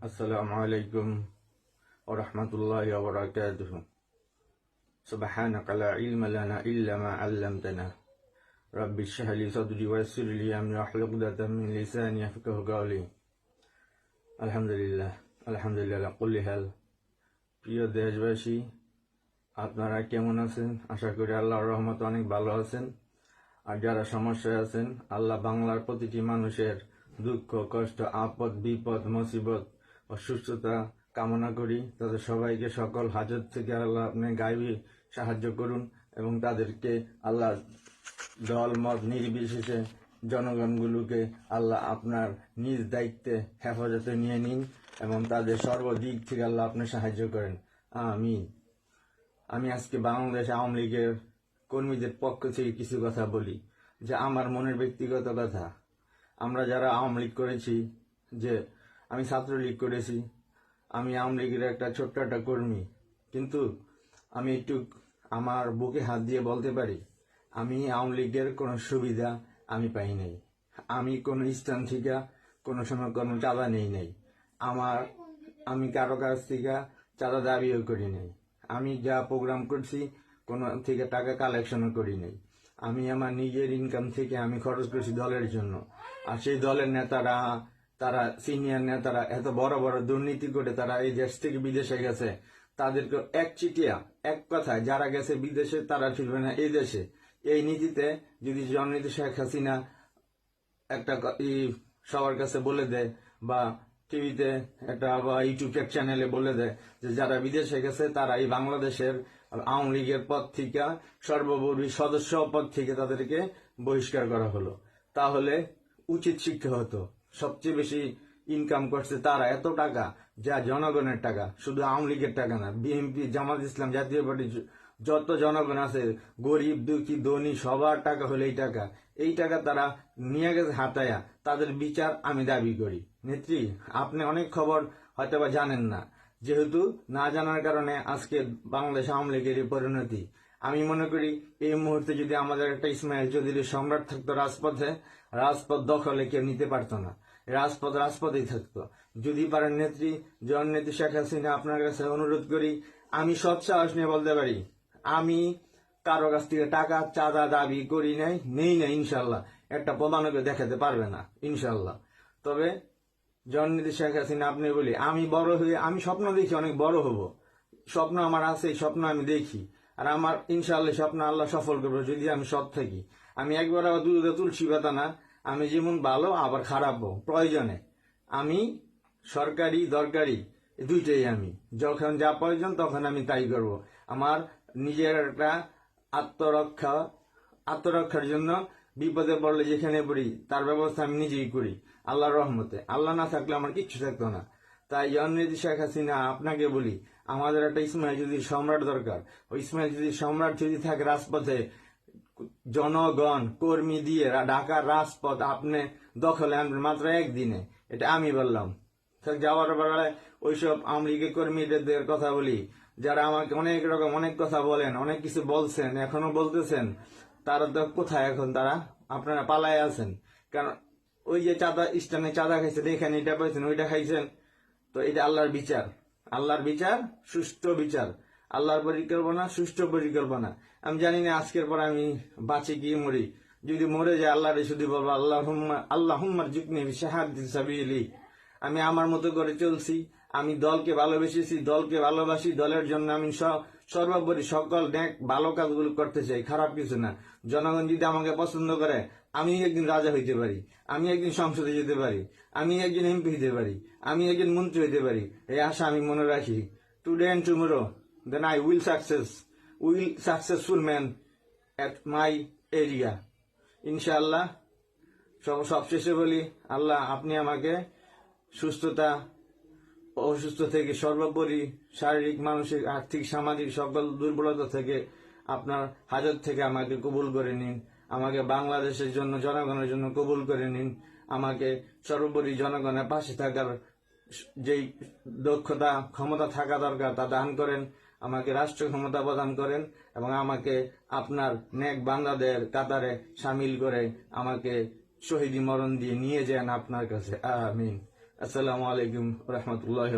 السلام عليكم ورحمة الله وبركاته سبحانك لا علم لنا إلا ما علمتنا رب اشرح لي صدري ويسر لي أمري واحلل عقدة من لساني يفقهوا قولي الحمد لله الحمد لله كل حال প্রিয় দেশবাসী আপনারা কেমন আছেন আশা করি আল্লাহর রহমতে অনেক ভালো আছেন আর যারা সমস্যায় আছেন আল্লাহ বাংলার প্রতিটি মানুষের দুঃখ কষ্ট আপদ বিপদ মুসিবত অসুস্থতা কামনা করি। তাদের সবাইকে সকল হাজত থেকে আল্লাহ আপনি গাইবি, সাহায্য করুন এবং তাদেরকে আল্লাহ দল, মত, নির্বিশেষে জনগণগুলোকে আল্লাহ আপনার নিজ দায়িত্বে হেফাজতে নিয়ে নিন এবং তাদের সর্বদিক থেকে আল্লাহ আপনি সাহায্য করেন। আমি আমি আজকে বাংলাদেশ আওয়ামী লীগের কর্মীদের পক্ষ থেকে কিছু কথা বলি, যে আমার মনের ব্যক্তিগত কথা। আমরা যারা আওয়ামী লীগ করেছি, যে আমি ছাত্রলীগ করেছি। আমি আওয়ামী লীগের একটা ছোট্ট একটা কর্মী। কিন্তু আমি একটু আমার বুকে হাত দিয়ে বলতে পারি, আমি আওয়ামী লীগের কোনো সুবিধা আমি পাই নাই। আমি কোনো স্থান থেকে কোনো সময় কোনো চাঁদা নেই নাই। আমার, আমি কারও কাছ থেকে চাঁদা দাবিও করি নাই। আমি যা প্রোগ্রাম করছি, কোনো থেকে টাকা কালেকশনও করি নাই। আমি আমার নিজের ইনকাম থেকে আমি খরচ করছি দলের জন্য। আর সেই দলের নেতারা তারা সিনিয়র নেতারা এত বড় বড় দুর্নীতি করে তারা এই দেশ থেকে বিদেশে গেছে। তাদেরকে এক চিটিয়া এক কথায় যারা গেছে বিদেশে তারা ফিরবে না এই দেশে। এই নীতিতে যদি জননীতি শেখ হাসিনা একটা সবার কাছে বলে দেয় বা টিভিতে একটা বা ইউটিউব চ্যানেলে বলে দেয় যে যারা বিদেশে গেছে তারা এই বাংলাদেশের আওয়ামী লীগের পদ থেকে, সর্বোপরি সদস্য পদ থেকে তাদেরকে বহিষ্কার করা হলো। তাহলে উচিত শিক্ষা হতো। সবচেয়ে বেশি ইনকাম করছে তারা। এত টাকা, যা জনগণের টাকা, শুধু আওয়ামী লীগের টাকা না, বিএনপি, জামাত ইসলাম জাতীয় পার্টি যত জনগণ আছে, গরিব, দুঃখী, ধনী, সবার টাকা হলো এই টাকা। এই টাকা তারা নিয়ে গেছে হাতায়া। তাদের বিচার আমি দাবি করি। নেত্রী, আপনি অনেক খবর হয়তো বা জানেন না। যেহেতু না জানার কারণে আজকে বাংলাদেশ আওয়ামী লীগের পরিণতি। আমি মনে করি, এই মুহূর্তে যদি আমাদের একটা ইসমাইল চৌধুরীর সম্রাট থাকতো রাজপথে, রাজপথ দখলে কেউ নিতে পারতো না। রাজপথ রাজপথেই থাকতো। যদি পারেন নেত্রী, জন নেত্রী শেখ হাসিনা আপনার কাছে অনুরোধ করি, আমি সৎ সাহস নিয়ে বলতে পারি, আমি কারও কাছ থেকে টাকা, চাঁদা, দাবি করি নাই, নেই না ইনশাল্লাহ। একটা প্রমাণকে দেখাতে পারবে না, ইনশাল্লাহ। তবে জননীতি শেখ হাসিনা আপনি বলি, আমি বড় হয়ে, আমি স্বপ্ন দেখি, অনেক বড় হব। স্বপ্ন আমার আছে স্বপ্ন আমি দেখি। আর আমার ইনশাল্লাহ স্বপ্ন আল্লাহ সফল করবে যদি আমি সৎ থাকি। আমি একবার আবার দুধে তুলসী পাতা না আমি যেমন ভালো, আবার খারাপও প্রয়োজনে। আমি সরকারি, দরকারি দুইটাই আমি। যখন যা প্রয়োজন তখন আমি তাই করব। আমার নিজের একটা আত্মরক্ষা, আত্মরক্ষার জন্য বিপদে পড়লে যেখানে পড়ি, তার ব্যবস্থা আমি নিজেই করি, আল্লাহর রহমতে। আল্লাহ না থাকলে আমার কিচ্ছু থাকতো না। তাই জননীতি শেখ হাসিনা, আপনাকে বলি, আমাদের একটা ইসমাইল যদি সম্রাট দরকার, ওই ইসমাইল যদি সম্রাট যদি থাকে রাজপথে জনগণ, কর্মী দিয়ে ঢাকার রাজপথ আপনি দখলে আনবেন মাত্র একদিনে। এটা আমি বললাম। যাওয়ার বেলায় ওইসব আওয়ামী লীগের কর্মীদের কথা বলি। যারা আমাকে অনেক রকম অনেক কথা বলেন, অনেক কিছু বলছেন, এখনও বলতেছেন, তারা তো কোথায় এখন তারা? আপনারা পালায় আছেন। কারণ ওই যে চাঁদা স্টানে চাঁদা খাইছেন এখানে এটা পাইছেন, ওইটা খাইছেন। তো এটা আল্লাহর বিচার। আল্লাহর বিচার, সুষ্ঠু বিচার। আল্লাহর পরিকল্পনা, সুষ্ঠু পরিকল্পনা। আমি জানি না আজকের পর আমি বাঁচি গিয়ে মরি। যদি মরে যায় আল্লাহরে শুধু বলব আল্লাহ আল্লাহ হুম্মার যুগনি শাহাদ সাবিলি। আমি আমার মতো করে চলছি, আমি দলকে ভালোবেসেছি, দলকে ভালোবাসি, দলের জন্য আমি সর্বোপরি সকল ন্যাক ভালো কাজগুলো করতে চাই, খারাপ কিছু না। জনগণ যদি আমাকে পছন্দ করে, আমি একদিন রাজা হইতে পারি, আমি একদিন সংসদে যেতে পারি, আমি একজন এমপি হইতে পারি, আমি একজন মন্ত্রী হইতে পারি। এই আশা আমি মনে রাখি। Today and tomorrow then I will success will successful man at my area ইনশাআল্লাহ সব সবশেষে বলি, আল্লাহ আপনি আমাকে সুস্থতা, অসুস্থ থেকে সর্বোপরি শারীরিক, মানসিক, আর্থিক, সামাজিক সকল দুর্বলতা থেকে আপনার হাজত থেকে আমাকে কবুল করে নিন। আমাকে বাংলাদেশের জন্য, জনগণের জন্য কবুল করে নিন। আমাকে সর্বোপরি জনগণের পাশে থাকার যেই দক্ষতা, ক্ষমতা থাকা দরকার তা দান করেন। আমাকে রাষ্ট্র ক্ষমতা প্রদান করেন এবং আমাকে আপনার নেক বান্দাদের কাতারে সামিল করে আমাকে শহীদি মরণ দিয়ে নিয়ে যান আপনার কাছে। আমিন। আসসালামু আলাইকুম রহমতুল্লাহ